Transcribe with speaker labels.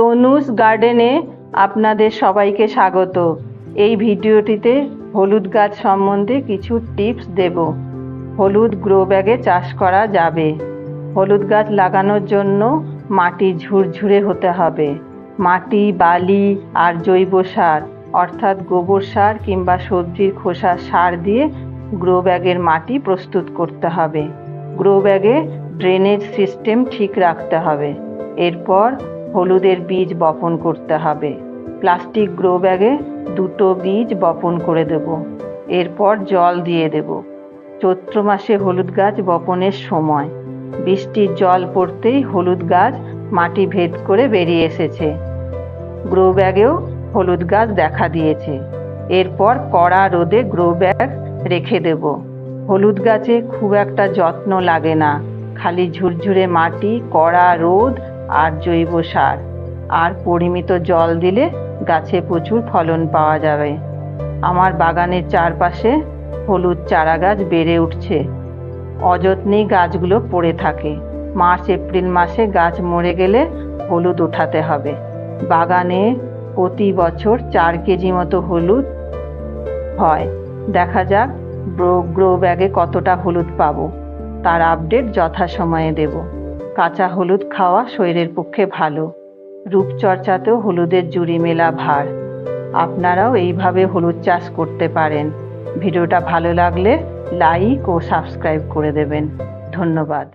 Speaker 1: তনুজ গার্ডেনে আপনাদের সবাইকে স্বাগত। এই ভিডিওটিতে হলুদ গাছ সম্বন্ধে কিছু টিপস দেব। হলুদ গ্রো ব্যাগে চাষ করা যাবে। হলুদ গাছ লাগানোর জন্য মাটি ঝুরঝুরে হতে হবে। মাটি, বালি আর জৈব সার, অর্থাৎ গোবর সার কিংবা সবজির খোসা সার দিয়ে গ্রো ব্যাগের মাটি প্রস্তুত করতে হবে। গ্রো ব্যাগে ড্রেনেজ সিস্টেম ঠিক রাখতে হবে। এরপর হলুদের বীজ বপন করতে হবে। প্লাস্টিক গ্রো ব্যাগে দুটো বীজ বপন করে দেব। এরপর জল দিয়ে দেব। চৈত্র মাসে হলুদ গাছ বপনের সময়। বৃষ্টির জল পড়তেই হলুদ গাছ মাটি ভেদ করে বেরিয়ে এসেছে। গ্রো ব্যাগেও হলুদ গাছ দেখা দিয়েছে। এরপর কড়া রোদে গ্রো ব্যাগ রেখে দেব। হলুদ গাছে খুব একটা যত্ন লাগে না। খালি ঝুরঝুরে মাটি, কড়া রোদ আর জৈব সার। আর পরিমিত জল দিলে গাছে প্রচুর ফলন পাওয়া যাবে। আমার বাগানের চারপাশে হলুদ চারা গাছ বেড়ে উঠছে। অযত্নেই গাছগুলো পড়ে থাকে। মার্চ, এপ্রিল মাসে গাছ মরে গেলে হলুদ ওঠাতে হবে। বাগানে প্রতি বছর চার কেজি মতো হলুদ হয়। দেখা যাক গ্রো ব্যাগে কতটা হলুদ পাবো। তার আপডেট যথাসময়ে দেব। কাঁচা হলুদ খাওয়া শরীরের পক্ষে ভালো। রূপচর্চাতেও হলুদের জুড়ি মেলা ভার। আপনারাও এইভাবে হলুদ চাষ করতে পারেন। ভিডিওটা ভালো লাগলে লাইক ও সাবস্ক্রাইব করে দেবেন। ধন্যবাদ।